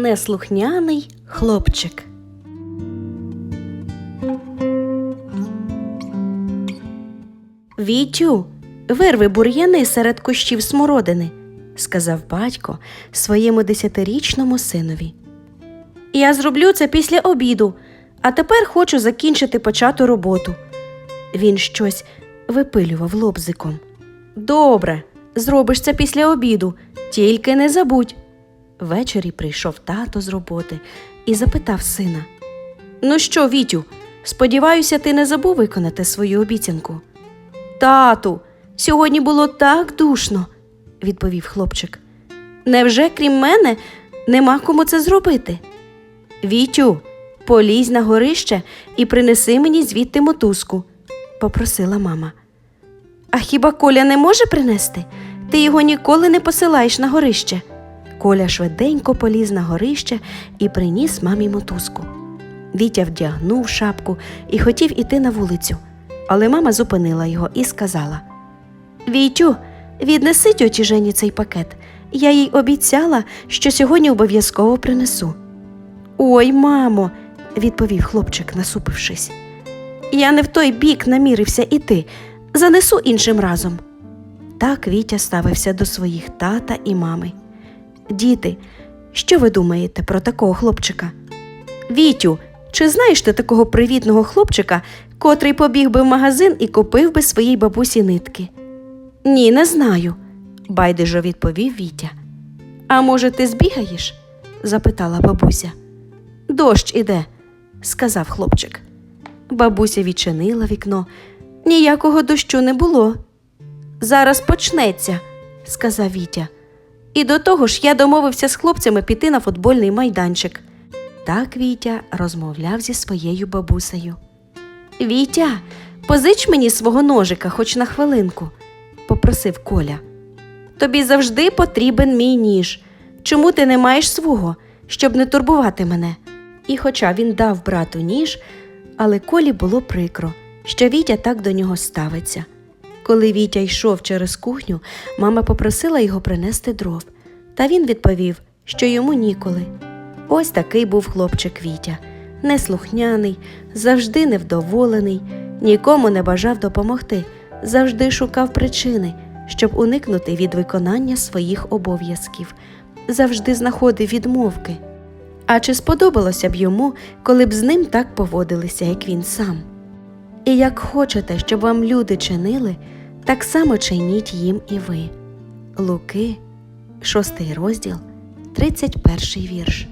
Неслухняний хлопчик. Вітю, вирви бур'яни серед кущів смородини, сказав батько своєму десятирічному синові. Я зроблю це після обіду, а тепер хочу закінчити почату роботу. Він щось випилював лобзиком. Добре, зробиш це після обіду, тільки не забудь. Ввечері прийшов тато з роботи і запитав сина: Ну що, Вітю, сподіваюся, ти не забув виконати свою обіцянку. Тату, сьогодні було так душно, відповів хлопчик. Невже крім мене нема кому це зробити? Вітю, полізь на горище і принеси мені звідти мотузку, попросила мама. А хіба Коля не може принести? Ти його ніколи не посилаєш на горище. Коля швиденько поліз на горище і приніс мамі мотузку. Вітя вдягнув шапку і хотів іти на вулицю, але мама зупинила його і сказала: Вітю, віднеси тьоті Жені цей пакет. Я їй обіцяла, що сьогодні обов'язково принесу. Ой, мамо, відповів хлопчик, насупившись. Я не в той бік намірився іти. Занесу іншим разом. Так Вітя ставився до своїх тата і мами. Діти, що ви думаєте про такого хлопчика? Вітю, чи знаєш ти такого привітного хлопчика, котрий побіг би в магазин і купив би своїй бабусі нитки? Ні, не знаю, байдужо відповів Вітя. А може, ти збігаєш? запитала бабуся. Дощ іде, сказав хлопчик. Бабуся відчинила вікно. Ніякого дощу не було. Зараз почнеться, сказав Вітя. І до того ж я домовився з хлопцями піти на футбольний майданчик. Так Вітя розмовляв зі своєю бабусею. Вітя, позич мені свого ножика хоч на хвилинку, попросив Коля. Тобі завжди потрібен мій ніж. Чому ти не маєш свого, щоб не турбувати мене? І хоча він дав брату ніж, але Колі було прикро, що Вітя так до нього ставиться. Коли Вітя йшов через кухню, мама попросила його принести дров, та він відповів, що йому ніколи. Ось такий був хлопчик Вітя, неслухняний, завжди невдоволений, нікому не бажав допомогти, завжди шукав причини, щоб уникнути від виконання своїх обов'язків, завжди знаходив відмовки. А чи сподобалося б йому, коли б з ним так поводилися, як він сам? І як хочете, щоб вам люди чинили, так само чиніть їм і ви. Луки, 6 розділ, 31 вірш.